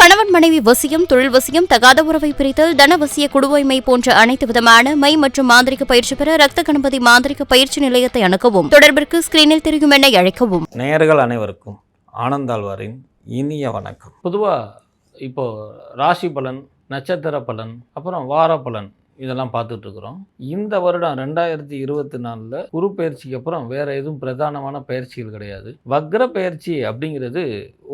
கணவன் மனைவி வசியம் தொழில் வசியம் தகாத உறவை பிரித்தல் தனவசிய குடுவைமை போன்ற அனைத்து விதமான மை மற்றும் மாந்திரிக பயிற்சி பெற ரத்த கணபதி மாந்திரிக பயிற்சி நிலையத்தை அணுகவும். தொடர்பிற்கு ஸ்கிரீனில் தெரியும் எண்ணை அழைக்கவும். நேயர்கள் அனைவருக்கும் ஆனந்தாழ்வாரின் இனிய வணக்கம். பொதுவாக இப்போ ராசி பலன் நட்சத்திர பலன் அப்புறம் வார பலன் இதெல்லாம் பார்த்துட்டு இருக்கிறோம். இந்த வருடம் ரெண்டாயிரத்தி இருபத்தி நாலில் குரு பயிற்சிக்கு அப்புறம் வேற எதுவும் பிரதானமான பயிற்சிகள் கிடையாது. வக்ர பயிற்சி அப்படிங்கிறது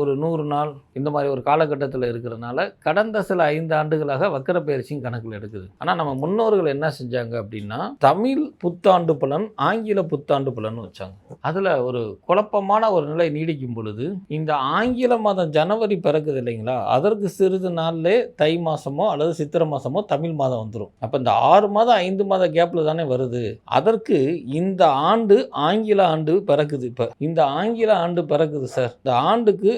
ஒரு நூறு நாள் இந்த மாதிரி ஒரு காலகட்டத்தில் இருக்கிறனால கடந்த சில ஐந்து ஆண்டுகளாக வக்கர பயிற்சியும் கணக்கில் எடுக்குது. ஆனால் நம்ம முன்னோர்கள் என்ன செஞ்சாங்க அப்படின்னா தமிழ் புத்தாண்டு பலன் ஆங்கில புத்தாண்டு பலன் வச்சாங்க. அதில் ஒரு குழப்பமான ஒரு நிலை நீடிக்கும் பொழுது இந்த ஆங்கில மாதம் ஜனவரி பிறக்குது இல்லைங்களா? அதற்கு சிறிது நாள்லே தை மாதமோ அல்லது சித்திரை மாதமோ தமிழ் மாதம் வந்துடும் அப்போ இந்த ஆறு மாதம் ஐந்து மாத கேப்பில் தானே வருது. அதற்கு இந்த ஆண்டு ஆங்கில ஆண்டு பிறக்குது. இப்போ இந்த ஆங்கில ஆண்டு பிறக்குது சார். இந்த ஆண்டுக்கு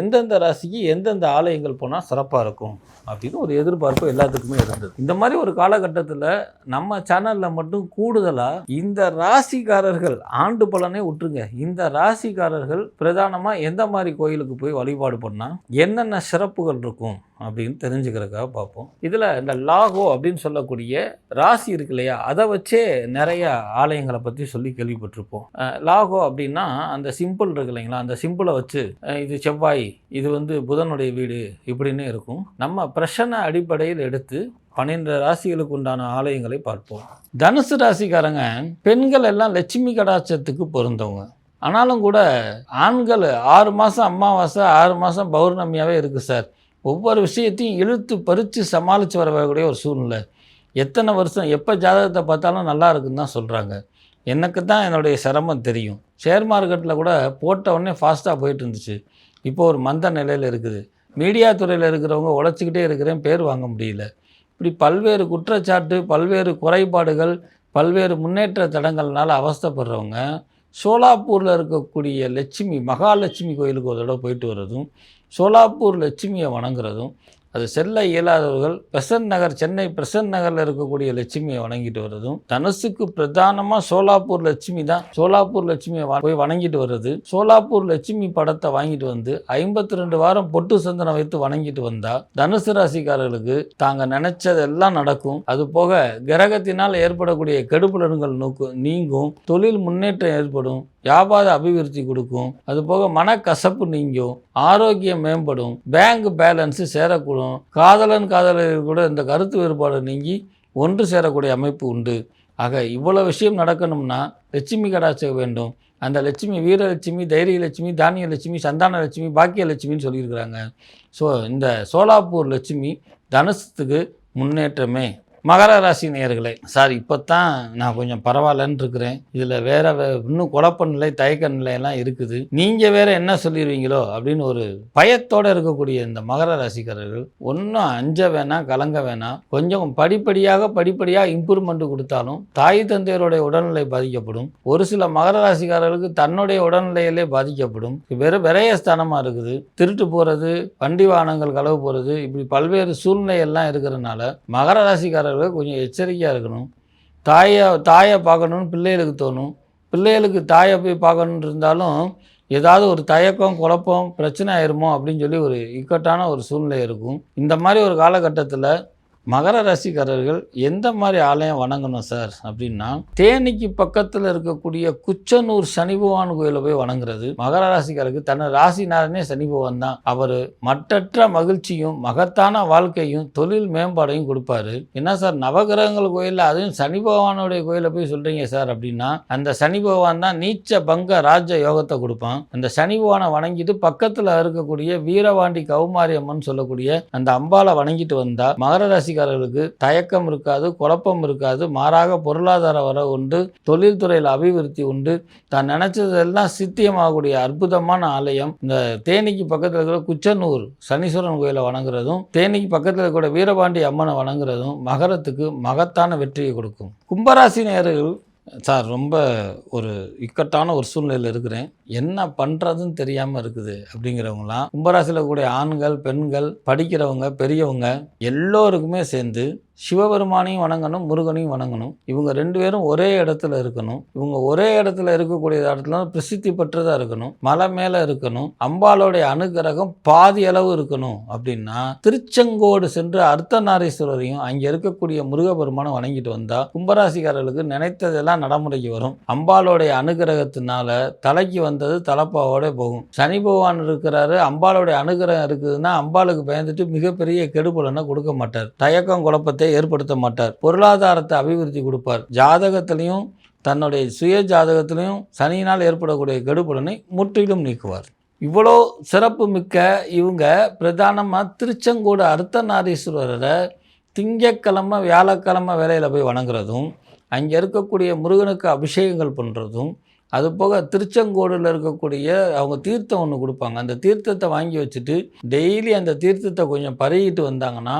எந்தெந்த ராசிக்கு எந்தெந்த ஆலயங்கள் போனால் சிறப்பாக இருக்கும் அப்படின்னு ஒரு எதிர்பார்ப்பு எல்லாத்துக்குமே இருந்தது. இந்த மாதிரி ஒரு காலகட்டத்தில் நம்ம சேனலில் மட்டும் கூடுதலாக இந்த ராசிக்காரர்கள் ஆண்டு பலனே விட்டுருங்க இந்த ராசிக்காரர்கள் பிரதானமாக எந்த மாதிரி கோயிலுக்கு போய் வழிபாடு பண்ணால் என்னென்ன சிறப்புகள் இருக்கும் அப்படின்னு தெரிஞ்சுக்கிறதுக்காக பார்ப்போம். இதில் இந்த லாகோ அப்படின்னு சொல்லக்கூடிய ராசி இருக்கு இல்லையா? அதை வச்சே நிறைய ஆலயங்களை பற்றி சொல்லி கேள்விப்பட்டிருப்போம். லாகோ அப்படின்னா அந்த சிம்பிள் இருக்கு இல்லைங்களா? அந்த சிம்பிளை வச்சு இது செவ்வாய் இது வந்து புதனுடைய வீடு இப்படின்னு இருக்கும். நம்ம பிரச்சனை அடிப்படையில் எடுத்து பன்னிரெண்டு ராசிகளுக்கு உண்டான ஆலயங்களை பார்ப்போம். தனுசு ராசிக்காரங்க பெண்கள் எல்லாம் லட்சுமி கடாட்சத்துக்கு பொருந்தவங்க. ஆனாலும் கூட ஆண்கள் ஆறு மாதம் அமாவாசை ஆறு மாதம் பௌர்ணமியாகவே இருக்குது சார். ஒவ்வொரு விஷயத்தையும் இழுத்து பறித்து சமாளித்து வரக்கூடிய ஒரு சூழ்நிலை. எத்தனை வருஷம் எப்போ ஜாதகத்தை பார்த்தாலும் நல்லா இருக்குன்னு தான் சொல்கிறாங்க எனக்கு தான் என்னுடைய சிரமம் தெரியும். ஷேர் மார்க்கெட்டில் கூட போட்ட உடனே ஃபாஸ்ட்டாக போயிட்டு இருந்துச்சு. இப்போ ஒரு மந்த நிலையில் இருக்குது. மீடியா துறையில் இருக்கிறவங்க உழைச்சிக்கிட்டே இருக்கிறேன் பேர் வாங்க முடியல. இப்படி பல்வேறு குற்றச்சாட்டு பல்வேறு குறைபாடுகள் பல்வேறு முன்னேற்ற தடங்கள்னால் அவஸ்தைப்படுறவங்க சோலாப்பூரில் இருக்கக்கூடிய லட்சுமி மகாலட்சுமி கோயிலுக்கு ஒரு தடவை போயிட்டு வர்றதும் சோலாப்பூர் லட்சுமியை வணங்குறதும் அது செல்ல இயலாதவர்கள் பிரசன்ட் நகர் சென்னை பிரசன்ட் நகரில் இருக்கக்கூடிய லட்சுமியை வணங்கிட்டு வர்றதும் தனுசுக்கு பிரதானமாக சோலாப்பூர் லட்சுமி தான் சோலாப்பூர் லட்சுமியை போய் வணங்கிட்டு வர்றது. சோலாப்பூர் லட்சுமி படத்தை வாங்கிட்டு வந்து ஐம்பத்தி ரெண்டு வாரம் பொட்டு சந்தனம் வைத்து வணங்கிட்டு வந்தால் தனுசு ராசிக்காரர்களுக்கு தாங்க நினைச்சதெல்லாம் நடக்கும். அது போக கிரகத்தினால் ஏற்படக்கூடிய கெடுபுலன்கள் நோக்கு நீங்கும். தொழில் முன்னேற்றம் ஏற்படும். வியாபார அபிவிருத்தி கொடுக்கும். அது போக மனக்கசப்பு நீங்கும். ஆரோக்கியம் மேம்படும். பேங்க் பேலன்ஸ் சேரக்கூடும். காதலன் காதலர்கள் கூட இந்த கருத்து வேறுபாடு நீங்கி ஒன்று சேரக்கூடிய அமைப்பு உண்டு. ஆக இவ்வளோ விஷயம் நடக்கணும்னா லட்சுமி கடாட்சம் வேண்டும். அந்த லட்சுமி வீரலட்சுமி தைரியலட்சுமி தானியலட்சுமி சந்தான லட்சுமி பாக்கியலட்சுமின்னு சொல்லியிருக்கிறாங்க. ஸோ இந்த சோலாப்பூர் லட்சுமி தனுஷத்துக்கு முன்னேற்றமே. மகர ராசி நேயர்களே சார் இப்போ தான் நான் கொஞ்சம் பரவாயில்லன்னு இருக்கிறேன். இதில் வேற இன்னும் குழப்ப நிலை தயக்க நிலையெல்லாம் இருக்குது. நீங்கள் வேற என்ன சொல்லிடுவீங்களோ அப்படின்னு ஒரு பயத்தோடு இருக்கக்கூடிய இந்த மகர ராசிக்காரர்கள் ஒன்றும் அஞ்ச வேணாம் கலங்க வேணாம் கொஞ்சம் படிப்படியாக படிப்படியாக இம்ப்ரூவ்மெண்ட் கொடுத்தாலும் தாய் தந்தையருடைய உடல்நிலை பாதிக்கப்படும். ஒரு சில மகர ராசிக்காரர்களுக்கு தன்னுடைய உடல்நிலையிலே பாதிக்கப்படும். வெறும் விரயஸ்தானமாக இருக்குது. திருட்டு போகிறது வண்டி வாகனங்கள் களவு போகிறது இப்படி பல்வேறு சூழ்நிலை எல்லாம் இருக்கிறதுனால மகர ராசிக்காரர்கள் கொஞ்சம் எச்சரிக்கையாக இருக்கணும். தாயை தாயை பார்க்கணும்னு பிள்ளைகளுக்கு தோணும். பிள்ளைகளுக்கு தாயை போய் பார்க்கணுன்னு இருந்தாலும் ஏதாவது ஒரு தயக்கம் குழப்பம் பிரச்சனை ஆயிருமோ அப்படின்னு சொல்லி ஒரு இக்கட்டான ஒரு சூழ்நிலை இருக்கும். இந்த மாதிரி ஒரு காலகட்டத்தில் மகர ராசிக்காரர்கள் எந்த மாதிரி ஆலயம் வணங்கணும் சார் அப்படின்னா தேனிக்கு பக்கத்தில் இருக்கக்கூடிய குச்சனூர் சனி பகவான் கோயிலை போய் வணங்குறது. மகர ராசிக்காரருக்கு தன்னை ராசினாரனே சனி பகவான் தான். அவர் மட்டற்ற மகிழ்ச்சியும் மகத்தான வாழ்க்கையும் தொழில் மேம்பாடையும் கொடுப்பாரு. என்ன சார் நவகிரகங்கள் கோயிலில் அதுவும் சனி பகவானுடைய கோயில போய் சொல்றீங்க சார் அப்படின்னா அந்த சனி பகவான் தான் நீச்ச பங்க ராஜ யோகத்தை கொடுப்பான். அந்த சனி பகவானை வணங்கிட்டு பக்கத்தில் இருக்கக்கூடிய வீரவாண்டி கௌமாரியம்மன் சொல்லக்கூடிய அந்த அம்பாலை வணங்கிட்டு வந்தா மகர ராசிக்காரர்களுக்கு தயக்கம் இருக்காது குழப்பம் இருக்காது மாறாக பொருளாதார வர உண்டு தொழில்துறையில் அபிவிருத்தி உண்டு. தான் நினைச்சதெல்லாம் சித்தியமாகக்கூடிய அற்புதமான ஆலயம். இந்த தேனிக்கு பக்கத்தில் இருக்கிற குச்சனூர் சனீஸ்வரன் கோயிலை வணங்குறதும் தேனிக்கு பக்கத்தில் இருக்கிற வீரபாண்டி அம்மனை வணங்குறதும் மகரத்துக்கு மகத்தான வெற்றியை கொடுக்கும். கும்பராசி நேயர்கள் சார் ரொம்ப ஒரு இக்கட்டான ஒரு சூழ்நிலையில் இருக்கிறேன். என்ன பண்ணுறதுன்னு தெரியாமல் இருக்குது அப்படிங்கிறவங்களாம் கும்பராசியில் கூடிய ஆண்கள் பெண்கள் படிக்கிறவங்க பெரியவங்க எல்லோருக்குமே சேர்ந்து சிவபெருமானையும் வணங்கணும் முருகனையும் வணங்கணும். இவங்க ரெண்டு பேரும் ஒரே இடத்துல இருக்கணும். இவங்க ஒரே இடத்துல இருக்கக்கூடிய இடத்துல பிரசித்தி பெற்றதாக இருக்கணும். மலை மேலே இருக்கணும். அம்பாளுடைய அனுகிரகம் பாதி அளவு இருக்கணும். அப்படின்னா திருச்செங்கோடு சென்று அர்த்தநாரீஸ்வரரையும் அங்கே இருக்கக்கூடிய முருகபெருமானை வணங்கிட்டு வந்தால் கும்பராசிக்காரர்களுக்கு நினைத்ததெல்லாம் நடைமுறைக்கு வரும். அம்பாலோடைய அனுகிரகத்தினால தலைக்கு வந்தது தலைப்பாவோட போகும். சனி பகவான் இருக்கிறாரு அம்பாலோடைய அனுகிரகம் இருக்குதுன்னா அம்பாளுக்கு பயந்துட்டு மிகப்பெரிய கெடுபலனை கொடுக்க மாட்டார். தயக்கம் குழப்பத்தை ஏற்படுத்த மாட்டார். பொருளாதாரத்தை அபிவிருத்தி கொடுப்பார். ஜாதகத்திலையும் தன்னுடைய சுய ஜாதகத்திலையும் சனியினால் ஏற்படக்கூடிய கெடுபலனை முற்றிலும் நீக்குவார். இவ்வளோ சிறப்பு மிக்க இவங்க பிரதானமாக திருச்செங்கோடு அர்த்தநாரீஸ்வரரை திங்கக்கிழமை வியாழக்கிழமை வேலையில் போய் வணங்குறதும் அங்கே இருக்கக்கூடிய முருகனுக்கு அபிஷேகங்கள் பண்ணுறதும் அது போக திருச்செங்கோடில் இருக்கக்கூடிய அவங்க தீர்த்தம் ஒன்று கொடுப்பாங்க. அந்த தீர்த்தத்தை வாங்கி வச்சுட்டு டெய்லி அந்த தீர்த்தத்தை கொஞ்சம் பருகிட்டு வந்தாங்கன்னா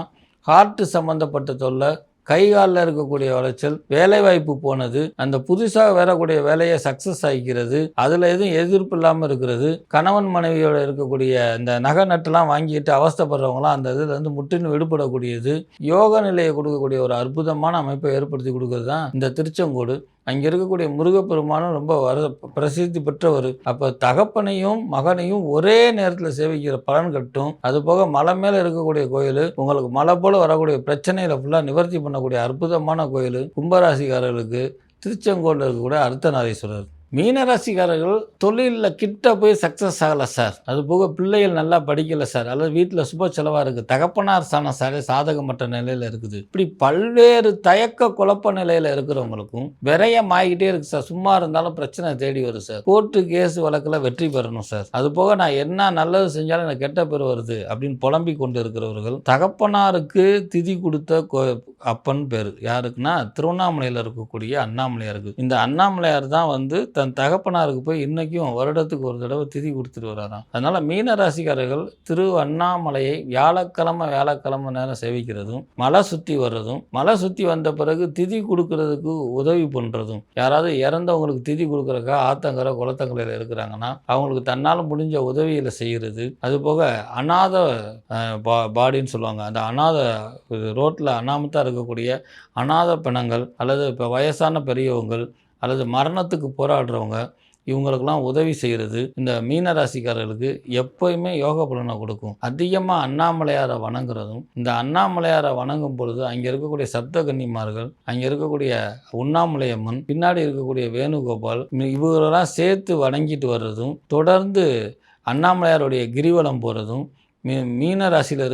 ஹார்ட்டு சம்மந்தப்பட்ட தொல்லை கை காலில் இருக்கக்கூடிய வளைச்சல் வேலைவாய்ப்பு போனது அந்த புதுசாக வரக்கூடிய வேலையை சக்ஸஸ் ஆகிக்கிறது அதில் எதுவும் எதிர்ப்பு இல்லாமல் இருக்கிறது கணவன் மனைவியோட இருக்கக்கூடிய இந்த நகை நட்டுலாம் வாங்கிட்டு அவஸ்தைப்படுறவங்களாம் அந்த இதில் இருந்து முற்றிலும் விடுபடக்கூடியது. யோக நிலையை கொடுக்கக்கூடிய ஒரு அற்புதமான அமைப்பை ஏற்படுத்தி கொடுக்கறது தான் இந்த திருச்செங்கோடு. அங்கே இருக்கக்கூடிய முருகப்பெருமானும் ரொம்ப வர பிரசித்தி பெற்றவர் அப்போ தகப்பனையும் மகனையும் ஒரே நேரத்தில் சேவிக்கிற பலன் கட்டும். அது போக மலை மேலே இருக்கக்கூடிய கோயில் உங்களுக்கு மலை போல் வரக்கூடிய பிரச்சனைகளை ஃபுல்லாக நிவர்த்தி பண்ணக்கூடிய அற்புதமான கோயில் கும்பராசிக்காரர்களுக்கு திருச்செங்கோட்டில் இருக்கக்கூடிய அர்த்தநாரீஸ்வரர் மீனராசிக்காரர்கள் தொழிலில் கிட்ட போய் சக்ஸஸ் ஆகலை சார் அது போக பிள்ளைகள் நல்லா படிக்கலை சார் அல்லது வீட்டில் சுப செலவாக இருக்குது தகப்பனார் சாண சாரே சாதகமற்ற நிலையில் இருக்குது. இப்படி பல்வேறு தயக்க குழப்ப நிலையில் இருக்கிறவங்களுக்கும் விரயம் ஆகிட்டே இருக்கு சார் சும்மா இருந்தாலும் பிரச்சனை தேடி வரும் சார் கோர்ட்டு கேஸ் வழக்கில் வெற்றி பெறணும் சார் அது போக நான் என்ன நல்லது செஞ்சாலும் எனக்கு கெட்ட பேர் வருது அப்படின்னு புலம்பி கொண்டு இருக்கிறவர்கள் தகப்பனாருக்கு திதி கொடுத்த கோ அப்பன் பேர். யாருக்குன்னா திருவண்ணாமலையில் இருக்கக்கூடிய அண்ணாமலையாருக்கு. இந்த அண்ணாமலையார் தான் வந்து தன் தகப்பனாருக்கு போய் இன்றைக்கும் வருடத்துக்கு ஒரு தடவை திதி கொடுத்துட்டு வராராம். அதனால் மீன ராசிக்காரர்கள் திரு அண்ணாமலையை வியாழக்கிழமை வியாழக்கிழமை நேரம் சேவிக்கிறதும் மலை சுற்றி வர்றதும் மலை சுற்றி வந்த பிறகு திதி கொடுக்கறதுக்கு உதவி பண்ணுறதும் யாராவது இறந்தவங்களுக்கு திதி கொடுக்குறக்கா ஆத்தங்கரை குளத்தங்கரையில் இருக்கிறாங்கன்னா அவங்களுக்கு தன்னால் முடிஞ்ச உதவிகளை செய்கிறது அது போக அநாத பா பாடின்னு சொல்லுவாங்க. அந்த அநாத ரோட்டில் அனாமத்தாக இருக்கக்கூடிய அநாத பிணங்கள் அல்லது இப்போ வயசான பெரியவங்கள் அல்லது மரணத்துக்கு போராடுறவங்க இவங்களுக்கெல்லாம் உதவி செய்கிறது இந்த மீன ராசிக்காரர்களுக்கு யோக பலனை கொடுக்கும். அதிகமாக அண்ணாமலையாரை வணங்குறதும் இந்த அண்ணாமலையாரை வணங்கும் பொழுது அங்கே இருக்கக்கூடிய சப்த கன்னிமார்கள் அங்கே இருக்கக்கூடிய உண்ணாமலையம்மன் பின்னாடி இருக்கக்கூடிய வேணுகோபால் இவங்களெல்லாம் சேர்த்து வணங்கிட்டு வர்றதும் தொடர்ந்து அண்ணாமலையாருடைய கிரிவலம் போகிறதும் மீ மீன ராசியில்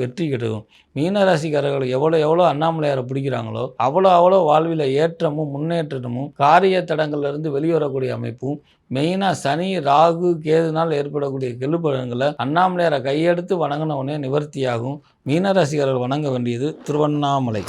வெற்றி கிடைக்கும். மீன ராசிக்காரர்கள் எவ்வளோ எவ்வளோ அண்ணாமலையாரை பிடிக்கிறாங்களோ அவ்வளோ அவ்வளோ வாழ்வில் ஏற்றமும் முன்னேற்றமும் காரிய தடங்கள்லேருந்து வெளிவரக்கூடிய அமைப்பும் மெயினாக சனி ராகு கேதுனால் ஏற்படக்கூடிய கெழுபலன்களை அண்ணாமலையாரை கையெடுத்து வணங்கின உடனே நிவர்த்தியாகும். மீனராசிக்காரர்கள் வணங்க வேண்டியது திருவண்ணாமலை.